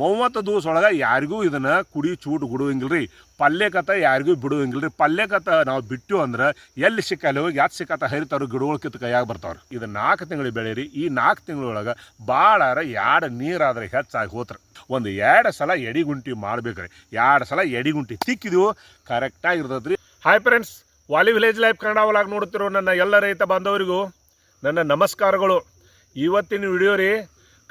ಮೂವತ್ತು ದಿವಸ ಒಳಗೆ ಯಾರಿಗೂ ಇದನ್ನು ಕುಡಿ ಚೂಟ್ ರೀ ಪಲ್ಯಕತ್ತ ಯಾರಿಗೂ ಬಿಡುವಂಗಿಲ್ರಿ. ಪಲ್ಯಕತ್ತ ನಾವು ಬಿಟ್ಟು ಅಂದ್ರೆ ಎಲ್ಲಿ ಸಿಕ್ಕಲ್ಲಿ ಹೋಗಿ ಯಾತ್ ಸಿಕ್ಕತ್ತ ಹರಿತಾರು ಗಿಡಗಳು ಕಿತ್ತು ಕೈಯಾಗಿ ಬರ್ತಾವ್ರಿ. ಇದು ನಾಲ್ಕು ತಿಂಗಳು ಬೆಳೀರಿ. ಈ ನಾಲ್ಕು ತಿಂಗಳೊಳಗೆ ಭಾಳಾರ ಎರಡು ನೀರಾದ್ರೆ ಹೆಚ್ಚಾಗಿ ಹೋತ್ರ. ಒಂದು ಎರಡು ಸಲ ಎಡಿಗುಂಟಿ ಮಾಡ್ಬೇಕ್ರಿ. ಎರಡು ಸಲ ಎಡಿಗುಂಟಿ ತಿಕ್ಕಿದ್ವು ಕರೆಕ್ಟಾಗಿ ಇರ್ತೈತ್ರಿ ಹಾಯ್ ಫ್ರೆಂಡ್ಸ್ ವಾಲಿ ವಿಲೇಜ್ ಲೈಫ್ ಕನ್ನಡ ಒಳಗೆ ನೋಡ್ತಿರೋ ನನ್ನ ಎಲ್ಲ ರೈತ ಬಾಂಧವರಿಗೂ ನನ್ನ ನಮಸ್ಕಾರಗಳು. ಇವತ್ತಿನ ವಿಡಿಯೋ ರೀ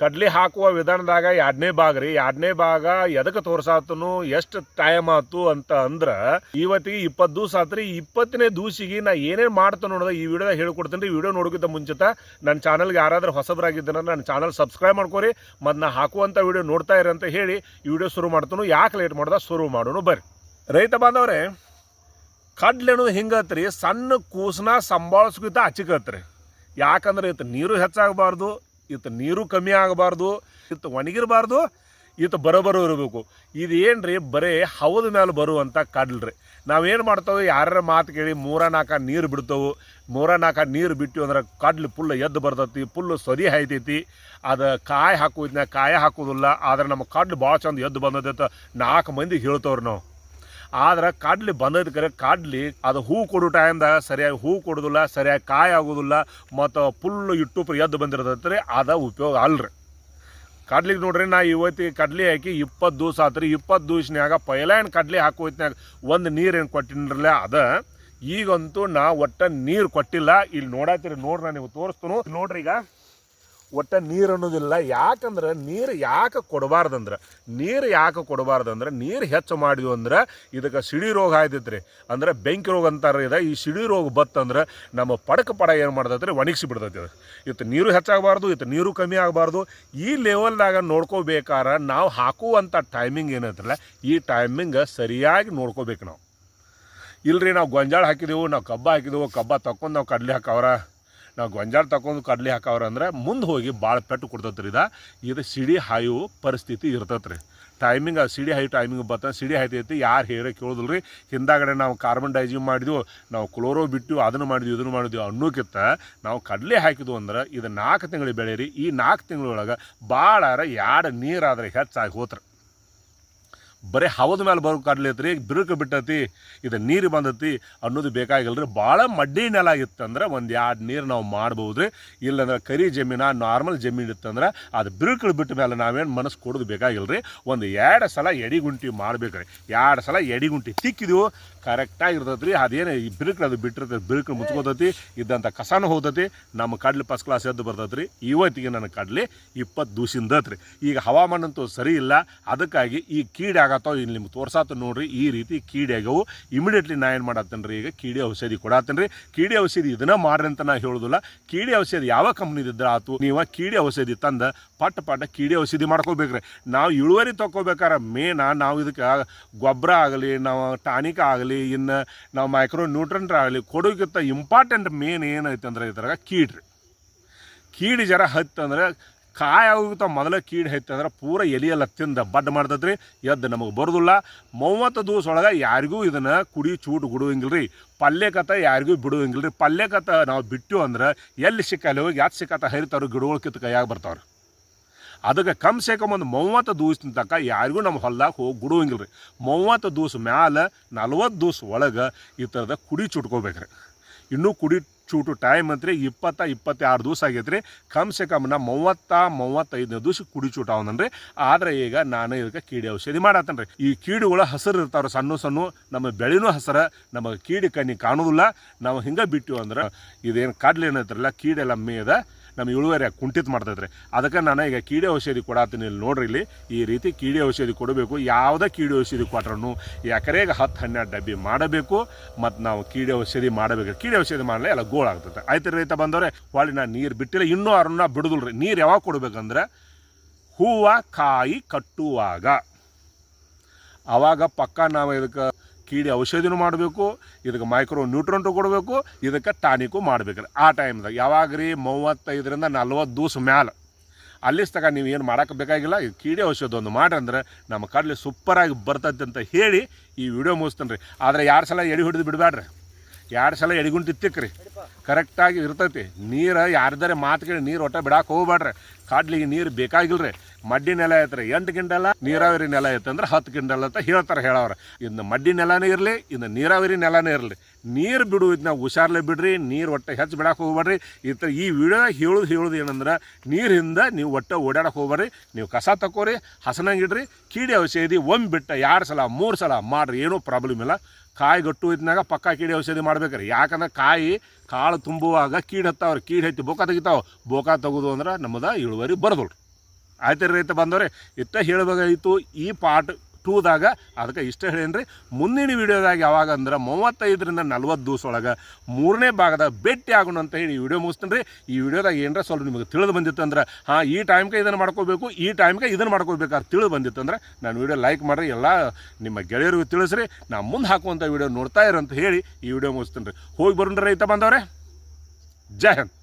ಕಡ್ಲಿ ಹಾಕುವ ವಿಧಾನದಾಗ ಎರಡನೇ ಭಾಗ ರೀ. ಎರಡನೇ ಭಾಗ ಎದಕ್ಕೆ ತೋರ್ಸಾತನು, ಎಷ್ಟು ಟೈಮ್ ಆತು ಅಂತ ಅಂದ್ರೆ ಇವತ್ತಿಗೆ ಇಪ್ಪತ್ತು ದಿವಸ ಆತ್ರಿ ಇಪ್ಪತ್ತನೇ ದಿವಸಿಗೆ ನಾ ಏನೇನು ಮಾಡ್ತಾನೆ ನೋಡೋದ ಈ ವಿಡಿಯೋದಾಗ ಹೇಳ್ಕೊಡ್ತೀನಿ ರೀ. ವಿಡಿಯೋ ನೋಡೋಕ್ಕಿಂತ ಮುಂಚಿತ ನನ್ನ ಚಾನಲ್ಗೆ ಯಾರಾದ್ರೂ ಹೊಸಬರಾಗಿದ್ದಾರ ನನ್ನ ಚಾನಲ್ ಸಬ್ಸ್ಕ್ರೈಬ್ ಮಾಡ್ಕೊರಿ, ಮತ್ತು ನಾ ಹಾಕುವಂಥ ವಿಡಿಯೋ ನೋಡ್ತಾ ಇರಿ ಅಂತ ಹೇಳಿ ಈ ವಿಡಿಯೋ ಶುರು ಮಾಡ್ತಾನು. ಯಾಕೆ ಲೇಟ್ ಮಾಡ್ದ ಶುರು ಮಾಡೋನು ಬರ್ರಿ. ರೈತ ಬಾಂಧವ್ರೆ, ಕಡ್ಲೆ ಅನ್ನೋದು ಹಿಂಗತ್ರಿ ಸಣ್ಣ ಕೂಸನ ಸಂಭಾಳಿಸ್ಕಿತ ಹಚ್ಚಿಕತ್ರಿ ಯಾಕಂದ್ರೆ ಇತ್ತು ನೀರು ಹೆಚ್ಚಾಗಬಾರ್ದು ಇತ್ತು ನೀರು ಕಮ್ಮಿ ಆಗಬಾರ್ದು, ಇತ್ತು ಒಣಗಿರಬಾರ್ದು, ಇತ್ತು ಬರೋಬರೋ ಇರಬೇಕು. ಇದು ರೀ ಬರೀ ಹೌದ ಮೇಲೆ ಬರುವಂಥ ಕಡ್ಲ್ರಿ. ನಾವೇನು ಮಾಡ್ತೇವೆ, ಯಾರ್ಯಾರ ಮಾತು ಕೇಳಿ ಮೂರ ನಾಲ್ಕು ನೀರು ಬಿಡ್ತೇವೆ. ಮೂರ ನಾಲ್ಕು ನೀರು ಬಿಟ್ಟು ಅಂದ್ರೆ ಕಡ್ಲು ಫುಲ್ ಎದ್ದು ಬರ್ತೈತಿ ಫುಲ್ಲು ಸರಿ ಹಾಯ್ತೈತಿ. ಅದು ಕಾಯಿ ಹಾಕೋದ್ನ ಕಾಯಿ ಹಾಕೋದಿಲ್ಲ ಆದ್ರೆ ನಮ್ಮ ಕಡ್ಲು ಭಾಳ ಚಂದ ಎದ್ದು ಬಂದೈತೆ ನಾಲ್ಕು ಮಂದಿಗೆ ಹೇಳ್ತವ್ರಿ ನಾವು. ಆದ್ರೆ ಕಡ್ಲಿ ಬಂದೈತೆ ಕರೆ ಕಡ್ಲಿ ಅದು ಹೂ ಕೊಡೋ ಟೈಮ್ದಾಗ ಸರಿಯಾಗಿ ಹೂ ಕೊಡೋದಿಲ್ಲ, ಸರಿಯಾಗಿ ಕಾಯಿ ಆಗೋದಿಲ್ಲ, ಮತ್ತು ಫುಲ್ಲು ಇಟ್ಟು ಎದ್ದು ಬಂದಿರತ್ತೆ ರೀ ಅದ ಉಪಯೋಗ ಅಲ್ರಿ. ಕಡ್ಲಿಗೆ ನೋಡ್ರಿ ನಾ ಇವತ್ತಿಗೆ ಕಡ್ಲಿ ಹಾಕಿ ಇಪ್ಪತ್ತು ದಿವಸ ಆತ್ರಿ, ಇಪ್ಪತ್ತು ದಿವಸನ್ಯಾಗ ಪೈಲೈನ್ ಕಡ್ಲಿ ಹಾಕೋತ್ನಾಗ ಒಂದು ನೀರೇನು ಕೊಟ್ಟಿನ್ರಲ್ಲ ಅದ, ಈಗಂತೂ ನಾ ಒಟ್ಟ ನೀರು ಕೊಟ್ಟಿಲ್ಲ. ಇಲ್ಲಿ ನೋಡತ್ತೀರಿ ನೋಡ್ರಿ ನಾನು ನೀವು ತೋರಿಸ್ತನು ನೋಡ್ರಿ ಈಗ. ಒಟ್ಟ ನೀರು ಅನ್ನೋದಿಲ್ಲ. ಯಾಕಂದ್ರೆ ನೀರು ಯಾಕೆ ಕೊಡಬಾರ್ದಂದ್ರೆ, ನೀರು ಯಾಕೆ ಕೊಡಬಾರ್ದಂದ್ರೆ, ನೀರು ಹೆಚ್ಚು ಮಾಡಿದ್ವಿ ಅಂದ್ರೆ ಇದಕ್ಕೆ ಸಿಡಿ ರೋಗ ಆಯ್ತೈತ್ರಿ. ಅಂದ್ರೆ ಬೆಂಕಿ ರೋಗ ಅಂತಾರೆ ಇದೆ. ಈ ಸಿಡಿ ರೋಗ ಬತ್ತಂದ್ರೆ ನಮ್ಮ ಪಡಕ ಪಡ ಏನು ಮಾಡ್ತೈತ್ರಿ? ಒಣಗಿಸಿ ಬಿಡ್ತೈತಿ ಅದು. ಇತ್ತು ನೀರು ಹೆಚ್ಚಾಗಬಾರ್ದು, ಇತ್ತು ನೀರು ಕಮ್ಮಿ ಆಗಬಾರ್ದು. ಈ ಲೆವೆಲ್ದಾಗ ನೋಡ್ಕೋಬೇಕಾದ್ರೆ ನಾವು ಹಾಕುವಂಥ ಟೈಮಿಂಗ್ ಏನೈತಲ್ಲ ಈ ಟೈಮಿಂಗ್ ಸರಿಯಾಗಿ ನೋಡ್ಕೋಬೇಕು ನಾವು. ಇಲ್ಲರಿ ನಾವು ಗೊಂಜಾಳ ಹಾಕಿದೆವು, ನಾವು ಕಬ್ಬ ಹಾಕಿದೆವು, ಕಬ್ಬ ತಕ್ಕೊಂಡು ನಾವು ಕಡಲೆ ಹಾಕವ್ರ. ನಾವು ಗೊಂಜಾಳ ತಗೊಂಡು ಕಡ್ಲಿ ಹಾಕವ್ರ ಅಂದ್ರೆ ಮುಂದೆ ಹೋಗಿ ಭಾಳ ಪೆಟ್ಟು ಕೊಡ್ತೈತ್ರಿ ಇದ. ಸಿಡಿ ಹಾಯು ಪರಿಸ್ಥಿತಿ ಇರ್ತೈತ್ರಿ. ಟೈಮಿಂಗ್ ಆ ಸಿಡಿ ಹೈ ಟೈಮಿಂಗ್ ಬರ್ತದೆ ಸಿಡಿ ಹಾಯ್ತೈತಿ ಯಾರು ಹೇರೇ ಕೇಳೋದಿಲ್ಲ ರೀ ಹಿಂದಾಗಡೆ ನಾವು ಕಾರ್ಬನ್ ಡೈಜಿಂಗ್ ಮಾಡಿದ್ವು, ನಾವು ಕ್ಲೋರೋ ಬಿಟ್ಟು ಅದನ್ನು ಮಾಡಿದ್ವಿ, ಇದನ್ನು ಮಾಡಿದ್ವಿ ಅನ್ನೋಕ್ಕಿಂತ ನಾವು ಕಡಲೆ ಹಾಕಿದ್ವು ಅಂದ್ರೆ ಇದು ನಾಲ್ಕು ತಿಂಗಳು ರೀ ಈ ನಾಲ್ಕು ತಿಂಗಳೊಳಗೆ ಭಾಳ ಎರಡು ನೀರಾದ್ರೆ ಹೆಚ್ಚಾಗಿ ಹೋತ್ರ. ಬರೀ ಹವದ ಮೇಲೆ ಬರೋ ಕಡ್ಲೆ ಐತ್ರಿ, ಬಿರುಕು ಬಿಟ್ಟತಿ, ಇದು ನೀರು ಬಂದತಿ ಅನ್ನೋದು ಬೇಕಾಗಿಲ್ಲ ರೀ ಭಾಳ ಮಡ್ಡಿ ನೆಲ ಇತ್ತಂದ್ರೆ ಒಂದು ಎರಡು ನೀರು ನಾವು ಮಾಡ್ಬೋದು ರೀ ಇಲ್ಲಂದ್ರೆ ಕರಿ ಜಮೀನ, ನಾರ್ಮಲ್ ಜಮೀನು ಇತ್ತಂದ್ರೆ ಅದು ಬಿರುಕು ಬಿಟ್ಟ ಮೇಲೆ ನಾವೇನು ಮನಸ್ಸು ಕೊಡೋದು ಬೇಕಾಗಿಲ್ಲ ರೀ ಒಂದು ಎರಡು ಸಲ ಎಡಿಗುಂಟಿ ಮಾಡ್ಬೇಕು ರೀ ಎರಡು ಸಲ ಎಡಿಗುಂಟಿ ತಿಕ್ಕಿದ್ವು ಕರೆಕ್ಟಾಗಿ ಇರ್ತೈತೆ ರೀ ಅದೇನು ಈ ಬಿರುಕು ಅದು ಬಿಟ್ಟಿರ್ತದೆ ಬಿರುಕು ಮುಚ್ಕೋತೈತಿ ಇದ್ದಂಥ ಕಸನ ಹೋಗ್ತೈತಿ ನಮ್ಮ ಕಡ್ಲಿ ಫಸ್ಟ್ ಕ್ಲಾಸ್ ಎದ್ದು ಬರ್ತೈತೆ ರೀ ಇವತ್ತಿಗೆ ನನ್ನ ಕಡ್ಲಿ ಇಪ್ಪತ್ತು ದೂಸಿಂದತ್ರಿ. ಈಗ ಹವಾಮಾನ ಅಂತೂ ಸರಿ ಇಲ್ಲ. ಅದಕ್ಕಾಗಿ ಈ ಕೀಡೆ ಆಗತ್ತೋ ಇಲ್ಲಿ ನಿಮ್ಗೆ ತೋರ್ಸಾತು ನೋಡ್ರಿ, ಈ ರೀತಿ ಕೀಡೆ ಆಗ್ಯಾವು ಇಮಿಡಿಯೇಟ್ಲಿ ನಾ ಏನು ಮಾಡತ್ತೇನೆ ರೀ, ಈಗ ಕೀಡೆ ಔಷಧಿ ಕೊಡತ್ತೇನೆ ರೀ. ಕೀಡೆ ಔಷಧಿ ಇದನ್ನ ಮಾಡ್ರಿ ಅಂತ ನಾ ಹೇಳೋದಿಲ್ಲ. ಕೀಡೆ ಔಷಧಿ ಯಾವ ಕಂಪ್ನಿದಿದ್ರೆ ಆತು, ನೀವು ಕೀಡೆ ಔಷಧಿ ತಂದು ಪಟ್ಟ ಪಟ್ಟ ಕೀಡೆ ಔಷಧಿ ಮಾಡ್ಕೋಬೇಕ್ರಿ. ನಾವು ಇಳುವರಿ ತಗೋಬೇಕಾರ ಮೇನ, ನಾವು ಇದಕ್ಕೆ ಗೊಬ್ಬರ ಆಗಲಿ, ನಾವು ಟಾನಿಕ್ ಆಗಲಿ, ಇನ್ನು ನಾವು ಮೈಕ್ರೋ ನ್ಯೂಟ್ರಂಟ್ ಆಗಲಿ, ಕೊಡೋಕ್ಕಿಂತ ಇಂಪಾರ್ಟೆಂಟ್ ಮೇನ್ ಏನೈತೆ ಅಂದ್ರೆ ಇದ್ರಾಗ ಕೀಡ್ರಿ. ಕೀಡಿ ಜರ ಹತ್ತಂದ್ರೆ ಕಾಯಿ ಆಗೋಗಿತ್ತ ಮೊದಲ ಕೀಡು ಅಂದ್ರೆ ಪೂರ ಎಲಿಯೆಲ್ಲ ತಿಂದ ಬಡ್ ಮಾಡ್ತದ್ರಿ ಎದ್ದು ನಮಗೆ ಬರೋದಿಲ್ಲ. ಮೂವತ್ತು ದಿವಸ ಒಳಗೆ ಯಾರಿಗೂ ಇದನ್ನು ಕುಡಿ ಚೂಟ್ ರೀ ಪಲ್ಯಕತ ಯಾರಿಗೂ ಬಿಡುವಂಗಿಲ್ರಿ. ಕತ ನಾವು ಬಿಟ್ಟು ಅಂದ್ರೆ ಎಲ್ಲಿ ಸಿಕ್ಕಲ್ಲಿ ಹೋಗಿ ಯಾತ್ ಸಿಕ್ಕತ್ತ ಹರಿತಾರು ಗಿಡಗಳು ಕಿತ್ತು ಕೈಯಾಗ ಬರ್ತಾವ್ರಿ. ಅದಕ್ಕೆ ಕಮ್ ಸೇ ಕಮ್ ಒಂದು ಮೂವತ್ತು ದಿವ್ಸದ ತನಕ ಯಾರಿಗೂ ನಮ್ಮ ಹೊಲ್ದಾಗ ಹೋಗಿ ಗುಡುವಂಗಿಲ್ಲ ರೀ ಮೂವತ್ತು ದಿವ್ಸ ಮ್ಯಾಲೆ ನಲ್ವತ್ತು ದಿವ್ಸ ಒಳಗೆ ಈ ಥರದ ಕುಡಿ ಚುಟ್ಕೋಬೇಕ್ರಿ. ಇನ್ನೂ ಕುಡಿ ಚೂಟು ಟೈಮ್ ಅಂತ್ರಿ, ಇಪ್ಪತ್ತ ಇಪ್ಪತ್ತಾರು ದಿವಸ ಆಗೈತೆ ರೀ ಕಮ್ ಸೆ ಕಮ್ ನಾ ಮೂವತ್ತ, ಮೂವತ್ತೈದನೇ ದಿವಸ ಕುಡಿ ಚೂಟ ಅವನನ್ರಿ ಆದ್ರೆ ಈಗ ನಾನು ಇದಕ್ಕೆ ಕೀಡಿ ಔಷಧಿ ಮಾಡತ್ತೇನೆ ರೀ ಈ ಕೀಡುಗಳ ಹಸಿರು ಇರ್ತಾವ್ರಿ, ಸಣ್ಣ ಸಣ್ಣ, ನಮ್ಮ ಬೆಳೆನೂ ಹಸಿರು ನಮಗೆ ಕೀಡಿ ಕಣ್ಣಿ ಕಾಣೋದಿಲ್ಲ. ನಾವು ಹಿಂಗೆ ಬಿಟ್ಟು ಅಂದ್ರೆ, ಇದೇನು ಕಡ್ಲೆ ಏನೈತ್ರಲ್ಲ, ಕೀಡೆಲ್ಲ ಮೇದ ನಮ್ಮ ಇಳುವರಿ ಕುಂಠಿತ ಮಾಡ್ತೈತ್ರಿ ಅದಕ್ಕೆ ನಾನು ಈಗ ಕೀಡೆ ಔಷಧಿ ಕೊಡತ್ತೀನಿ ಇಲ್ಲಿ ನೋಡ್ರಿ ಇಲ್ಲಿ. ಈ ರೀತಿ ಕೀಡೆ ಔಷಧಿ ಕೊಡಬೇಕು. ಯಾವುದೇ ಕೀಡೆ ಔಷಧಿ ಕೊಟ್ರೂ ಎಕರೆಗೆ ಹತ್ತು, ಹನ್ನೆರಡು ಡಬ್ಬಿ ಮಾಡಬೇಕು. ಮತ್ತು ನಾವು ಕೀಡೆ ಔಷಧಿ ಮಾಡಬೇಕು. ಕೀಡೆ ಔಷಧಿ ಮಾಡಲೇ ಎಲ್ಲ ಗೋಳ್ ಆಗ್ತೈತೆ. ಆಯ್ತು ರೈತ ಬಂದವ್ರೆ ಹೊಳ್ಳಿ ನಾನು ನೀರು ಬಿಟ್ಟಿಲ್ಲ. ಇನ್ನೂ ಅವ್ರನ್ನ ಬಿಡುದಿಲ್ಲ ರೀ. ನೀರು ಯಾವಾಗ ಕೊಡಬೇಕಂದ್ರೆ ಹೂವು ಕಾಯಿ ಕಟ್ಟುವಾಗ. ಆವಾಗ ಪಕ್ಕ ನಾವು ಇದಕ್ಕೆ ಕೀಡಿ ಔಷಧಿನೂ ಮಾಡಬೇಕು, ಇದಕ್ಕೆ ಮೈಕ್ರೋ ನ್ಯೂಟ್ರಂಟು ಕೊಡಬೇಕು, ಇದಕ್ಕೆ ಟಾನಿಕು ಮಾಡ್ಬೇಕು. ಆ ಟೈಮ್ದಾಗ ಯಾವಾಗ ರೀ ಮೂವತ್ತೈದರಿಂದ ನಲ್ವತ್ತು ದಿವ್ಸ ಮ್ಯಾಲೆ. ಅಲ್ಲಿಸ್ ತಗ ನೀವು ಏನು ಮಾಡೋಕೆ ಬೇಕಾಗಿಲ್ಲ, ಈ ಕೀಡೆ ಔಷಧ ಒಂದು ಮಾಡ್ರಂದ್ರೆ ನಮ್ಮ ಕಡಲೆ ಸೂಪರಾಗಿ ಬರ್ತೈತೆ ಅಂತ ಹೇಳಿ ಈ ವಿಡಿಯೋ ಮುಗಿಸ್ತೇನೆ ರೀ ಆದರೆ ಎರಡು ಸಲ ಎಡಿ ಹಿಡಿದು ಬಿಡಬೇಡ್ರಿ ಎರಡು ಸಲ ಎಡಿಗುಂಟು ತಿಕ್ಕ್ರಿ ಕರೆಕ್ಟಾಗಿ ಇರ್ತೈತಿ. ನೀರು ಯಾರ್ದಾರೆ ಮಾತು ಕೇಳಿ ನೀರು ಒಟ್ಟ ಬಿಡಾಕೆ ಹೋಗ್ಬೇಡ್ರಿ ಕಾಡ್ಲಿಗೆ ನೀರು ಬೇಕಾಗಿಲ್ರಿ. ಮಡ್ಡಿ ನೆಲ ಐತ್ರಿ. ಎಂಟು ಗಿಂಡಲ, ನೀರಾವರಿ ನೆಲ ಐತಂದ್ರೆ ಹತ್ತು ಗಿಂಡಲ್ ಅಂತ ಹೇಳ್ತಾರೆ ಹೇಳವ್ರ. ಇನ್ನು ಮಡ್ಡಿ ನೆಲನೇ ಇರಲಿ, ಇನ್ನು ನೀರಾವರಿ ನೆಲನೇ ಇರಲಿ. ನೀರು ಬಿಡು ಇದನ್ನ ಹುಷಾರ್ಲೆ ಬಿಡ್ರಿ, ನೀರು ಒಟ್ಟು ಹೆಚ್ಚು ಬಿಡಕ್ಕೆ ಹೋಗ್ಬೇಡ್ರಿ. ಈ ಥರ ಈ ವಿಡಿಯೋ ಹೇಳುದು ಹೇಳುದು ಏನಂದ್ರೆ, ನೀರಿಂದ ನೀವು ಒಟ್ಟು ಓಡಾಡಕ್ಕೆ ಹೋಗ್ಬೇಡ್ರಿ. ನೀವು ಕಸ ತಕೋರಿ ಹಸನಾಗಿಡ್ರಿ ಕೀಡಿ ಔಷಧಿ ಒಮ್ಮೆ ಬಿಟ್ಟ ಎರಡು ಸಲ, ಮೂರು ಸಲ ಮಾಡ್ರಿ, ಏನೂ ಪ್ರಾಬ್ಲಮ್ ಇಲ್ಲ. ಕಾಯಿ ಗಟ್ಟು ಇದ್ನಾಗ ಪಕ್ಕ ಕೀಡಿ ಔಷಧಿ ಮಾಡ್ಬೇಕ್ರಿ. ಯಾಕಂದ್ರೆ ಕಾಯಿ ಕಾಳು ತುಂಬುವಾಗ ಕೀಡು ಹತ್ತಾವ್ರಿ, ಕೀಡು ಹತ್ತಿ ಬೋಕ ತೆಗಿತಾವ. ಬೋಕ ತೆಗೆದು ಅಂದ್ರೆ ನಮ್ಮದ ಇಳುವರಿ ಬರದಲ್ರಿ. ಆಯ್ತು ರೀ ರೈತ ಬಂದವ್ರೆ ಇತ್ತ ಹೇಳಬೇಕಾಗಿತ್ತು ಈ ಪಾರ್ಟ್ ಟೂದಾಗ ಅದಕ್ಕೆ ಇಷ್ಟ ಹೇಳೇನ್ರಿ, ಮುಂದಿನ ವಿಡಿಯೋದಾಗ ಯಾವಾಗ ಅಂದ್ರೆ ಮೂವತ್ತೈದರಿಂದ ನಲ್ವತ್ತು ದಿವಸ ಒಳಗೆ ಮೂರನೇ ಭಾಗದ ಭೇಟಿ ಆಗೋಣ ಅಂತ ಹೇಳಿ ಈ ವಿಡಿಯೋ ಮುಗಿಸ್ತೀನಿ ರೀ. ಈ ವಿಡಿಯೋದಾಗ ಏನರ ಸ್ವಲ್ಪ ನಿಮಗೆ ತಿಳಿದು ಬಂದಿತ್ತು ಅಂದ್ರೆ, ಹಾಂ, ಈ ಟೈಮ್ಗೆ ಇದನ್ನು ಮಾಡ್ಕೋಬೇಕು, ಈ ಟೈಮ್ಗೆ ಇದನ್ನು ಮಾಡ್ಕೋಬೇಕಾದ್ರೆ ತಿಳಿದು ಬಂದಿತ್ತು ಅಂದ್ರೆ ನಾನು ವಿಡಿಯೋ ಲೈಕ್ ಮಾಡಿರಿ, ಎಲ್ಲ ನಿಮ್ಮ ಗೆಳೆಯರಿಗೂ ತಿಳಿಸ್ರಿ, ನಾ ಮುಂದೆ ಹಾಕುವಂಥ ವಿಡಿಯೋ ನೋಡ್ತಾ ಇರೋ ಅಂತ ಹೇಳಿ ಈ ವಿಡಿಯೋ ಮುಗಿಸ್ತೀನಿ ರೀ. ಹೋಗಿ ಬರೋಣ ರೈತ ಬಂದವ್ರೆ ಜೈ ಹಿಂದ್.